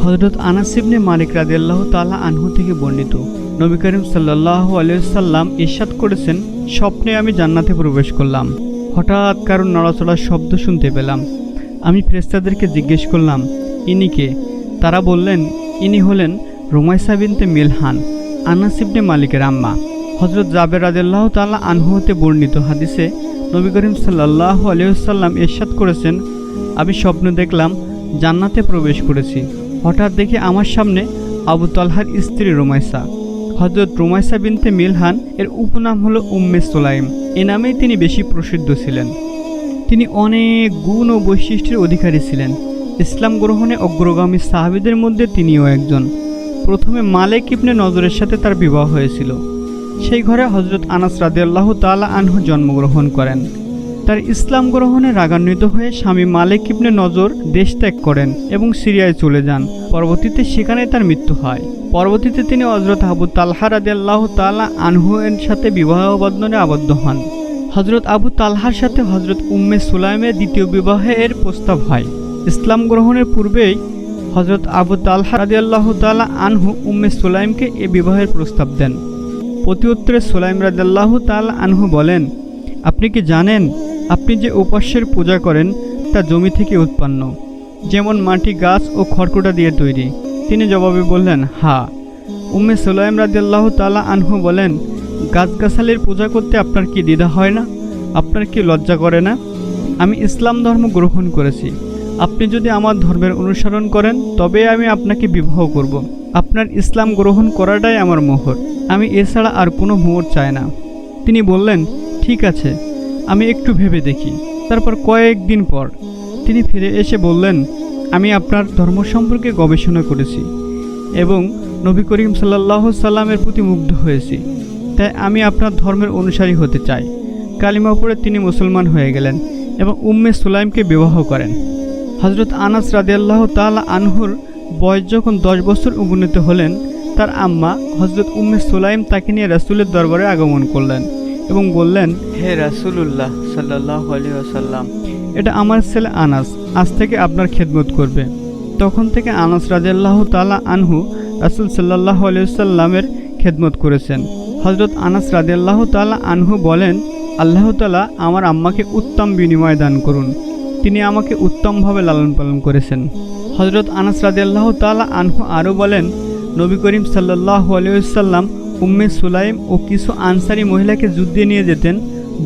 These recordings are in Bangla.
হজরত আনাসিবনে মালিক রাদিয়াল্লাহ তালা আনহু থেকে বর্ণিত। নবী করিম সাল্লাহ আলিয়াল্লাম ইরশাদ করেছেন, স্বপ্নে আমি জান্নাতে প্রবেশ করলাম। হঠাৎ কারণ নড়াচড়ার শব্দ শুনতে পেলাম। আমি ফেরেস্তাদেরকে জিজ্ঞেস করলাম, ইনি কে? তারা বললেন, ইনি হলেন রোমাইসা বিনতে মিলহান আনাসিবনে মালিকের আম্মা। হজরত জাবের রাদিয়াল্লাহ তালা আনহু হতে বর্ণিত হাদিসে নবী করিম সাল্লাহ আলিয়াল্লাম ইরশাদ করেছেন, আমি স্বপ্নে দেখলাম জান্নাতে প্রবেশ করেছি। হঠাৎ দেখে আমার সামনে আবু তালহার স্ত্রী রোমাইসা। হজরত রোমাইসা বিনতে মিলহান, এর উপনাম হলো উম্মে সোলাইম। এ নামেই তিনি বেশি প্রসিদ্ধ ছিলেন। তিনি অনেক গুণ ও বৈশিষ্ট্যের অধিকারী ছিলেন। ইসলাম গ্রহণে অগ্রগামী সাহাবিদের মধ্যে তিনিও একজন। প্রথমে মালেক ইবনে নজরের সাথে তার বিবাহ হয়েছিল। সেই ঘরে হজরত আনাস রাদিয়াল্লাহ তালা আনহু জন্মগ্রহণ করেন। তার ইসলাম গ্রহণে রাগান্বিত হয়ে স্বামী মালিক ইবনে নজর দেশ ত্যাগ করেন এবং সিরিয়ায় চলে যান। পরবর্তীতে সেখানে তার মৃত্যু হয়। পরবর্তীতে তিনি হজরত আবু তালহা রাদিয়াল্লাহ তালা আনহু এর সাথে বিবাহ বন্ধনে আবদ্ধ হন। হজরত আবু তালহার সাথে হজরত উম্মে সুলাইমের দ্বিতীয় বিবাহের প্রস্তাব হয়। ইসলাম গ্রহণের পূর্বেই হজরত আবু তালহা রাদিয়াল্লাহ তালা আনহু উম্মে সুলাইমকে এ বিবাহের প্রস্তাব দেন। প্রতি উত্তরে সুলাইম রাদিয়াল্লাহ তালা আনহু বলেন, আপনি কি জানেন আপনি যে উপাস্যের পূজা করেন, তা জমি থেকে উৎপন্ন। যেমন মাটি, গাছ ও খড়কুটা দিয়ে তৈরি। তিনি জবাবে বললেন, হা। উম্মে সুলাইম রাদিয়াল্লাহ তালা আনহু বলেন, গাছগাছালির পূজা করতে আপনার কি দ্বিধা হয় না? আপনার কি লজ্জা করে না? আমি ইসলাম ধর্ম গ্রহণ করেছি। আপনি যদি আমার ধর্মের অনুসরণ করেন, তবে আমি আপনাকে বিবাহ করব। আপনার ইসলাম গ্রহণ করাটাই আমার মোহর। আমি এছাড়া আর কোনো মোহর চাই না। তিনি বললেন, ঠিক আছে। আমি একটু ভেবে দেখি। তারপর কয়েকদিন পর তিনি ফিরে এসে বললেন, আমি আপনার ধর্ম সম্পর্কে গবেষণা করেছি এবং নবী করিম সাল্লাহ সাল্লামের প্রতি মুগ্ধ হয়েছি। তাই আমি আপনার ধর্মের অনুসারী হতে চাই। কালিমা পড়ে তিনি মুসলমান হয়ে গেলেন এবং উম্মে সুলাইমকে বিবাহ করেন। হজরত আনাস রাদিয়াল্লাহ তালা আনহুর বয়স যখন দশ বছর উপনীত হলেন, তার আম্মা হজরত উম্মে সুলাইম তাকে নিয়ে রাসুলের দরবারে আগমন করলেন। এবং বললেন হে রাসুলুল্লাহ সাল্লাহ আসাল্লাম এটা আমার ছেলে আনাস আজ থেকে আপনার খেদমত করবে। তখন থেকে আনাস রাজিয়াল্লাহ তালা আনহু রাসুল সাল্লাহ আলিয়াল্লামের খেদমত করেছেন। হজরত আনাস রাজিয়াল্লাহ তালা আনহু বলেন আল্লাহ তালা আমার আম্মাকে উত্তম বিনিময় দান করুন। তিনি আমাকে উত্তমভাবে লালন পালন করেছেন। হজরত আনাস রাজিয়াল্লাহ তালা আনহু আরও বলেন নবী করিম সাল্লাহ আলিয়াল্লাম উম্মে সুলাইম ও কিছু আনসারি মহিলাকে যুদ্ধে নিয়ে যেতেন,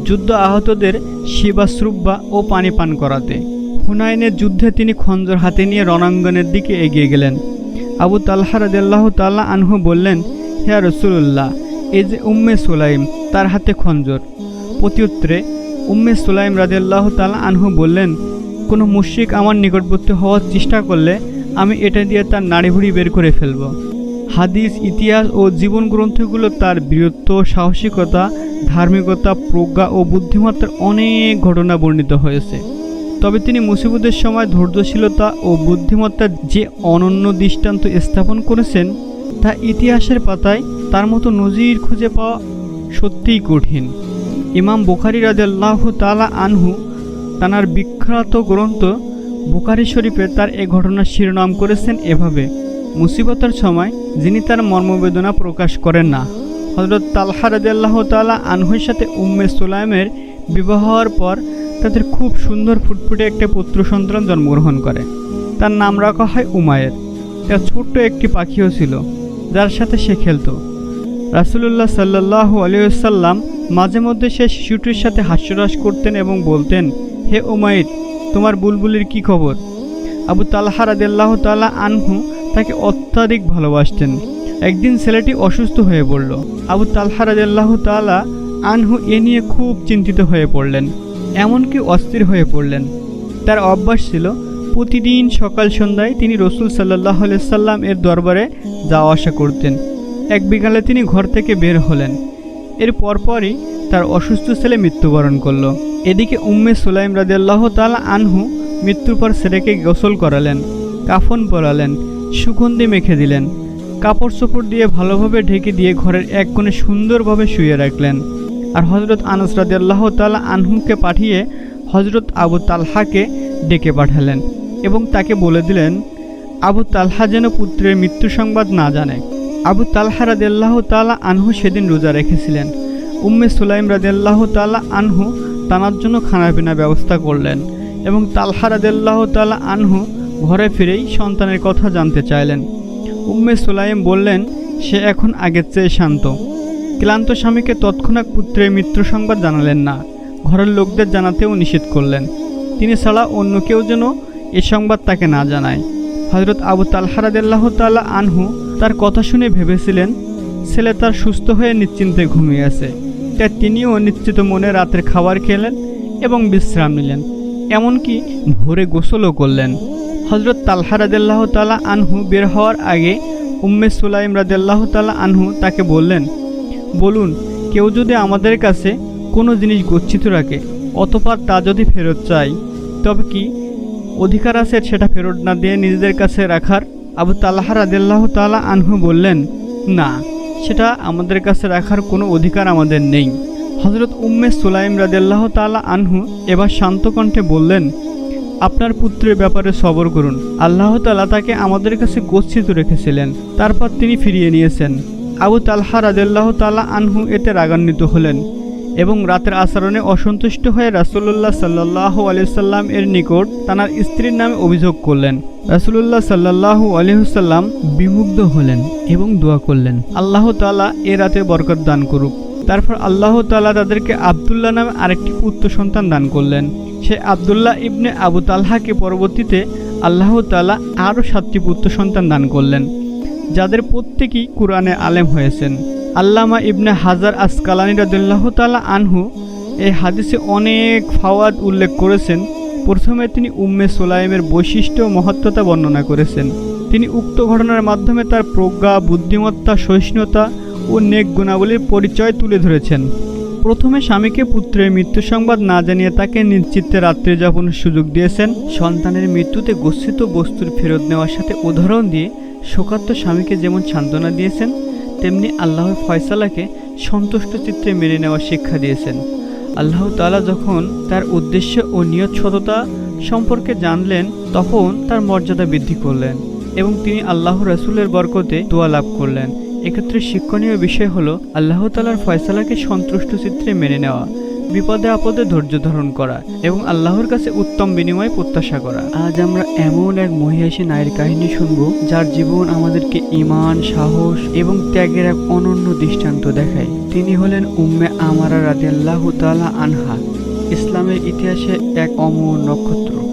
যুদ্ধ আহতদের শিবাশ্রুব্বা ও পানি পান করাতে। হুনাইনের যুদ্ধে তিনি খঞ্জর হাতে নিয়ে রণাঙ্গনের দিকে এগিয়ে গেলেন। আবু তাল্হা রাদিয়াল্লাহ তাল্লাহ আনহু বললেন, হে রসুল্লাহ এই যে উম্মে সুলাইম, তার হাতে খঞ্জর। প্রত্যুত্তরে উম্মে সুলাইম রাদিয়াল্লাহ তাল্লাহ আনহু বললেন, কোনো মুশ্রিক আমার নিকটবর্তী হওয়ার চেষ্টা করলে আমি এটা দিয়ে তার নাড়িভুড়ি বের করে ফেলব। হাদিস, ইতিহাস ও জীবন গ্রন্থগুলো তার বীরত্ব, সাহসিকতা, ধার্মিকতা, প্রজ্ঞা ও বুদ্ধিমত্তার অনেক ঘটনা বর্ণিত হয়েছে। তবে তিনি মুসিবতের সময় ধৈর্যশীলতা ও বুদ্ধিমত্তার যে অনন্য দৃষ্টান্ত স্থাপন করেছেন, তা ইতিহাসের পাতায় তার মতো নজির খুঁজে পাওয়া সত্যিই কঠিন। ইমাম বুখারি রাজাল্লাহ তালা আনহু তানার বিখ্যাত গ্রন্থ বুখারি শরীফে তার এ ঘটনার শিরোনাম করেছেন এভাবে, মুসিবতের সময় যিনি তার মর্মবেদনা প্রকাশ করেন না। হজরত তালহা রাজিয়াল্লাহ তালা আনহুর সাথে উম্মে সুলাইমের বিবাহ হওয়ার পর তাদের খুব সুন্দর ফুটফুটে একটা পুত্র সন্তান জন্মগ্রহণ করে। তার নাম রাখা হয় উমায়ের। তার ছোট্ট একটি পাখিও ছিল, যার সাথে সে খেলতো। রাসুলুল্লাহ সাল্লাহ আলিয়াল্লাম মাঝে মধ্যে সে শিশুটির সাথে হাস্যরাস করতেন এবং বলতেন, হে উমায়ের তোমার বুলবুলির কি খবর? আবু তালহা রাদিয়াল্লাহ তালা আনহু তাকে অত্যাধিক ভালোবাসতেন। একদিন ছেলেটি অসুস্থ হয়ে পড়ল। আবু তালহা রাদিয়াল্লাহ তালা আনহু এ নিয়ে খুব চিন্তিত হয়ে পড়লেন, এমনকি অস্থির হয়ে পড়লেন। তার অভ্যাস ছিল, প্রতিদিন সকাল সন্ধ্যায় তিনি রসুল সাল্লাহ সাল্লাম এর দরবারে যাওয়া আসা করতেন। এক বিকালে তিনি ঘর থেকে বের হলেন। এর পরপরই তার অসুস্থ ছেলে মৃত্যুবরণ করল। এদিকে উম্মে সুলাইম রাদিয়াল্লাহ তালা আনহু মৃত্যুর পর ছেলেকে গোসল করালেন, কাফন পরালেন সুগন্ধি মেখে দিলেন। কাপড় চোপড় দিয়ে ভালোভাবে ঢেকে দিয়ে ঘরের এক কোণে সুন্দরভাবে শুয়ে রাখলেন। আর হজরত আনাস রাদিয়াল্লাহ তালা আনহুকে পাঠিয়ে হজরত আবু তালহাকে ডেকে পাঠালেন এবং তাকে বলে দিলেন, আবু তালহা যেন পুত্রের মৃত্যু সংবাদ না জানে। আবু তালহা রাদেল্লাহ তালা আনহু সেদিন রোজা রেখেছিলেন। উম্মে সুলাইম রাদেল্লাহ তালা আনহু তানার জন্য খানাপিনা ব্যবস্থা করলেন এবং তালহা রাদেল্লাহ তালা আনহু ঘরে ফিরেই সন্তানের কথা জানতে চাইলেন। উম্মে সুলাইম বললেন, সে এখন আগের চেয়ে শান্ত। ক্লান্ত স্বামীকে তৎক্ষণাৎ পুত্রের মৃত্যু সংবাদ জানালেন না। ঘরের লোকদের জানাতেও নিষেধ করলেন। তিনি ছাড়া অন্য কেউ যেন এ সংবাদ তাকে না জানায়। হজরত আবু তালহারাদাল্লাহ তাল্লাহ আনহু তার কথা শুনে ভেবেছিলেন, ছেলে তার সুস্থ হয়ে নিশ্চিন্তে ঘুমিয়ে আছে। তাই তিনিও নিশ্চিত মনে রাতের খাবার খেলেন এবং বিশ্রাম নিলেন। এমনকি ভোরে গোসলও করলেন। হজরত তালহা রাদেল্লাহ তালা আনহু বের হওয়ার আগে উম্মে সুলাইম রাদেল্লাহ তালা আনহু তাকে বললেন, বলুন, কেউ যদি আমাদের কাছে কোনো জিনিস গচ্ছিত রাখে, অতপর তা যদি ফেরত চাই, তবে কি অধিকার আছে সেটা ফেরত না দিয়ে নিজেদের কাছে রাখার? আবু তাল্লাহ রাদেল্লাহ তালা আনহু বললেন, না, সেটা আমাদের কাছে রাখার কোনো অধিকার আমাদের নেই। হজরত উম্মে সুলাইম রাদেল্লাহ তালা আনহু এবার শান্ত কণ্ঠে বললেন আপনার পুত্রের ব্যাপারে সবর করুন। আল্লাহ তালা তাকে আমাদের কাছে গচ্ছিত রেখেছিলেন। তারপর তিনি ফিরিয়ে নিয়েছেন। আবু তালহা রাদেল্লাহ তালা আনহু এতে রাগান্বিত হলেন এবং রাতের আচরণে অসন্তুষ্ট হয়ে রাসুল্লাহ সাল্লাহ আলিয়াল্লাম এর নিকট তানার স্ত্রীর নামে অভিযোগ করলেন। রাসুল্লাহ সাল্লাহ আলিহসাল্লাম বিমুগ্ধ হলেন এবং দোয়া করলেন। আল্লাহ তালা এ রাতে বরকত দান করুক। তারপর আল্লাহ তালা তাদেরকে আবদুল্লাহ নামে আরেকটি পুত্র সন্তান দান করলেন। সে আবদুল্লাহ ইবনে আবু তালহাকে পরবর্তীতে আল্লাহ তালা আরও সাতটি পুত্র সন্তান দান করলেন, যাদের প্রত্যেকেই কোরআনে আলেম হয়েছেন। আল্লামা ইবনে হাজার আসকালানি রাদুল্লাহ তালা আনহু এই হাদিসে অনেক ফাওয়াদ উল্লেখ করেছেন। প্রথমে তিনি উম্মে সোলাইমের বৈশিষ্ট্য মহত্বতা বর্ণনা করেছেন। তিনি উক্ত ঘটনার মাধ্যমে তার প্রজ্ঞা, বুদ্ধিমত্তা, সহিষ্ণুতা ও নেক গুণাবলীর পরিচয় তুলে ধরেছেন। প্রথমে স্বামীকে পুত্রের মৃত্যু সংবাদ না জানিয়ে তাকে নিশ্চিত্তে রাত্রি যাপনের সুযোগ দিয়েছেন। সন্তানের মৃত্যুতে গচ্ছিত বস্তুর ফেরত নেওয়ার সাথে উদাহরণ দিয়ে শোকাত্ম স্বামীকে যেমন সান্ত্বনা দিয়েছেন, তেমনি আল্লাহর ফয়সালাকে সন্তুষ্ট চিত্রে মেনে নেওয়ার শিক্ষা দিয়েছেন। আল্লাহ তালা যখন তার উদ্দেশ্য ও নিয়ত সততা সম্পর্কে জানলেন, তখন তার মর্যাদা বৃদ্ধি করলেন এবং তিনি আল্লাহ রসুলের বরকতে দোয়া লাভ করলেন। এক্ষেত্রে শিক্ষণীয় বিষয় হলো আল্লাহ তালার ফয়সালাকে সন্তুষ্ট চিত্রে মেনে নেওয়া, বিপদে আপদে ধৈর্য ধারণ করা এবং আল্লাহর কাছে উত্তম বিনিময় প্রত্যাশা করা। আজ আমরা এমন এক মহিষী নারীর কাহিনী শুনব, যার জীবন আমাদেরকে ইমান সাহস এবং ত্যাগের এক অনন্য দৃষ্টান্ত দেখায়। তিনি হলেন উম্মে আমারা রাদিয়াল্লাহ তালা আনহা। ইসলামের ইতিহাসে এক অমর নক্ষত্র।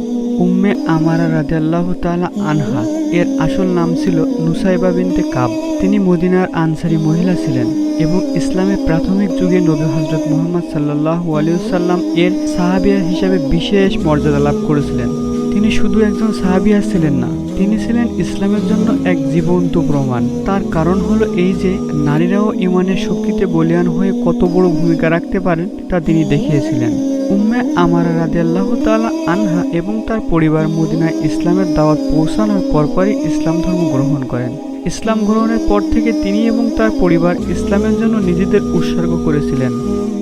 উম্মে আমারা রাদিয়াল্লাহ তালা আনহা। এর আসল নাম ছিল নুসাইবা বিনতে কাব। তিনি মদিনার আনসারি মহিলা ছিলেন এবং ইসলামের প্রাথমিক যুগে নবী হজরত মোহাম্মদ সাল্লাহ আলিয়াল্লাম এর সাহাবিয়া হিসাবে বিশেষ মর্যাদা লাভ করেছিলেন। তিনি শুধু একজন সাহাবিয়া ছিলেন না, তিনি ছিলেন ইসলামের জন্য এক জীবন্ত প্রমাণ। তার কারণ হলো এই যে নারীরাও ইমানের শক্তিতে বলিয়ান হয়ে কত বড় ভূমিকা রাখতে পারেন তা তিনি দেখিয়েছিলেন। উম্মে আমারা রাদি আল্লাহ তালা আনহা এবং তার পরিবার মদিনায় ইসলামের দাওয়াত পৌঁছানোর পরপরই ইসলাম ধর্ম গ্রহণ করেন। ইসলাম গ্রহণের পর থেকে তিনি এবং তার পরিবার ইসলামের জন্য নিজেদের উৎসর্গ করেছিলেন।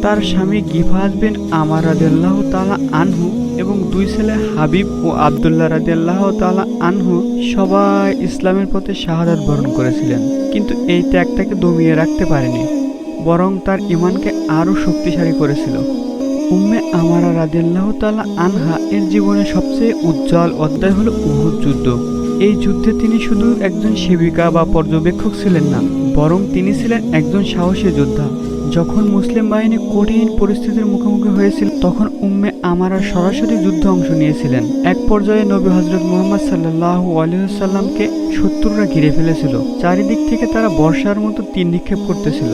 তার স্বামী গিফাজ বিন আমার রাদিয়াল্লাহ তালা আনহু এবং দুই ছেলে হাবিব ও আবদুল্লাহ রাদিয়াল্লাহ তালা আনহু সবাই ইসলামের পথে শাহাদাত বরণ করেছিলেন, কিন্তু এই ত্যাগ তাকে দমিয়ে রাখতে পারেনি, বরং তার ইমানকে আরও শক্তিশালী করেছিল। উম্মে আমারা রাদিয়াল্লাহ তালা আনহা এর জীবনে সবচেয়ে উজ্জ্বল অধ্যায় হলো উহুদ যুদ্ধ। এই যুদ্ধে তিনি শুধু একজন সেবিকা বা পর্যবেক্ষক ছিলেন না, বরং তিনি ছিলেন একজন সাহসী যোদ্ধা। যখন মুসলিম বাহিনী কঠিন পরিস্থিতির মুখোমুখি হয়েছিল, তখন উম্মে আমারা সরাসরি যুদ্ধে অংশ নিয়েছিলেন। এক পর্যায়ে নবী হজরত মোহাম্মদ সাল্লাহ আলহিহাল্লামকে শত্রুরা ঘিরে ফেলেছিল। চারিদিক থেকে তারা বর্ষার মতো তীর নিক্ষেপ করতেছিল।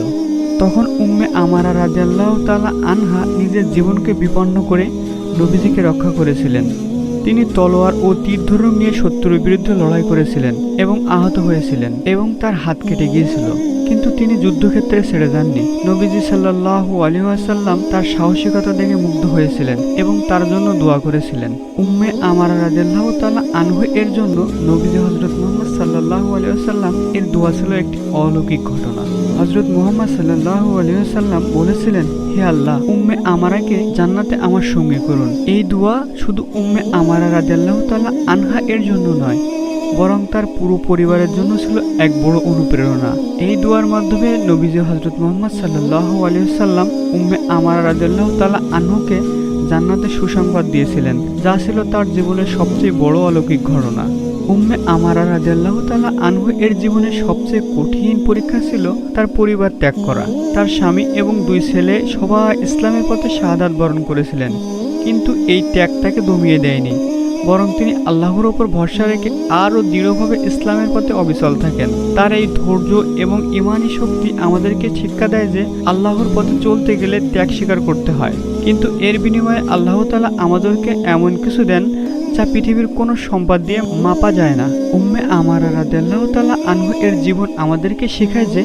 তখন উম্মে আমারা রাজাল্লাহ তালা আনহা নিজের জীবনকে বিপন্ন করে নবীজিকে রক্ষা করেছিলেন। তিনি তলোয়ার ও তীর ধনুক নিয়ে শত্রুর বিরুদ্ধে লড়াই করেছিলেন এবং আহত হয়েছিলেন এবং তার হাত কেটে গিয়েছিল। কিন্তু তিনি যুদ্ধক্ষেত্রে ছেড়ে যাননি। নবীজি সাল্লাহ আলিহাসাল্লাম তার সাহসিকতা দেখে মুগ্ধ হয়েছিলেন এবং তার জন্য দোয়া করেছিলেন। উম্মে আমারা রাজাল্লাহ তালা আনহু এর জন্য নবীজি হজরত মোহাম্মদ সাল্লাহ আলিয়াসাল্লাম এর দোয়া ছিল একটি অলৌকিক ঘটনা। হজরত মোহাম্মদ সাল্লাহ আলিয়াল্লাম বলেছিলেন, হে আল্লাহ, উম্মে আমারাকে জান্নাতে আমার সঙ্গে করুন। এই দোয়া শুধু উম্মে আমারা রাদিয়াল্লাহ তালা আনহা এর জন্য নয়, বরং তার পুরো পরিবারের জন্য ছিল এক বড় অনুপ্রেরণা। এই দোয়ার মাধ্যমে নবীজি হজরত মোহাম্মদ সাল্লাহ আলিয়াল্লাম উম্মে আমার রাজাল্লাহ তালা আনহুকে জান্নাতে সুসংবাদ দিয়েছিলেন, যা ছিল তার জীবনের সবচেয়ে বড় অলৌকিক ঘটনা। উম্মে আমারা রাজাল্লাহ তালা আনহু এর জীবনের সবচেয়ে কঠিন পরীক্ষা ছিল তার পরিবার ত্যাগ করা। তার স্বামী এবং দুই ছেলে সবাই ইসলামের পথে শাহাদাত বরণ করেছিলেন, কিন্তু এই ত্যাগ তাকে দমিয়ে দেয়নি। বরং তিনি আল্লাহর ওপর ভরসা রেখে আরও দৃঢ়ভাবে ইসলামের পথে অবিচল থাকেন। তার এই ধৈর্য এবং ইমানি শক্তি আমাদেরকে শিক্ষা দেয় যে আল্লাহর পথে চলতে গেলে ত্যাগ স্বীকার করতে হয়। কিন্তু এর বিনিময়ে আল্লাহ তালা আমাদেরকে এমন কিছু দেন যা পৃথিবীর কোনো সম্পদ দিয়ে মাপা যায় না। উম্মে আমার রাদিয়াল্লাহু তাআলা আনহু এর জীবন আমাদেরকে শেখায় যে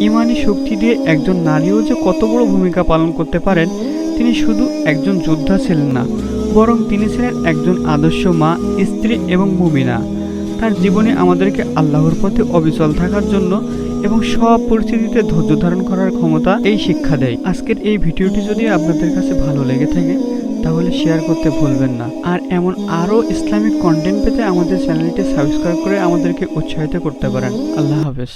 ইমানি শক্তি দিয়ে একজন নারীও যে কত বড় ভূমিকা পালন করতে পারেন, তিনি শুধু একজন যোদ্ধা ছিলেন না। বরং তিনি ছিলেন একজন আদর্শ মা, স্ত্রী এবং মুমিনা। তার জীবনে আমাদেরকে আল্লাহর পথে অবিচল থাকার জন্য এবং সব পরিস্থিতিতে ধৈর্য ধারণ করার ক্ষমতা এই শিক্ষা দেয়। আজকের এই ভিডিওটি যদি আপনাদের কাছে ভালো লেগে থাকে, তাহলে শেয়ার করতে ভুলবেন না। আর এমন আরও ইসলামিক কন্টেন্ট পেতে আমাদের চ্যানেলটি সাবস্ক্রাইব করে আমাদেরকে উৎসাহিত করতে পারেন। আল্লাহ হাফেজ।